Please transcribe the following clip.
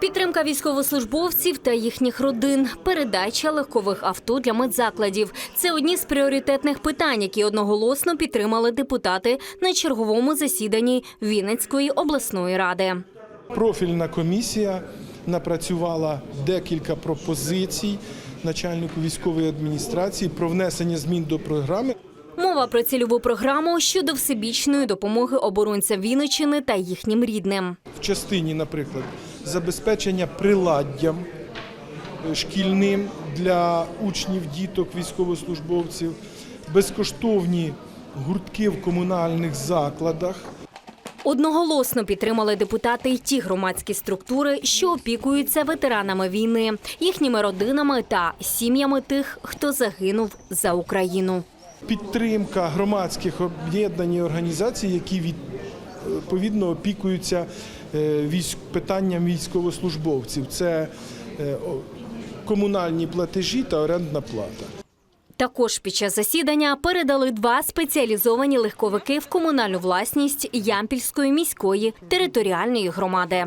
Підтримка військовослужбовців та їхніх родин, передача легкових авто для медзакладів це одні з пріоритетних питань, які одноголосно підтримали депутати на черговому засіданні Вінницької обласної ради. Профільна комісія напрацювала декілька пропозицій начальнику військової адміністрації про внесення змін до програми. Мова про цільову програму щодо всебічної допомоги оборонцям Вінниччини та їхнім рідним. в частині, наприклад, забезпечення приладдям е, шкільним для учнів, діток, військовослужбовців, безкоштовні гуртки в комунальних закладах. Одноголосно підтримали депутати й ті громадські структури, що опікуються ветеранами війни, їхніми родинами та сім'ями тих, хто загинув за Україну. Підтримка громадських об'єднань і організацій, які від- відповідно опікуються е, військ- питанням військовослужбовців. Це е, комунальні платежі та орендна плата. Також під час засідання передали два спеціалізовані легковики в комунальну власність Ямпільської міської територіальної громади.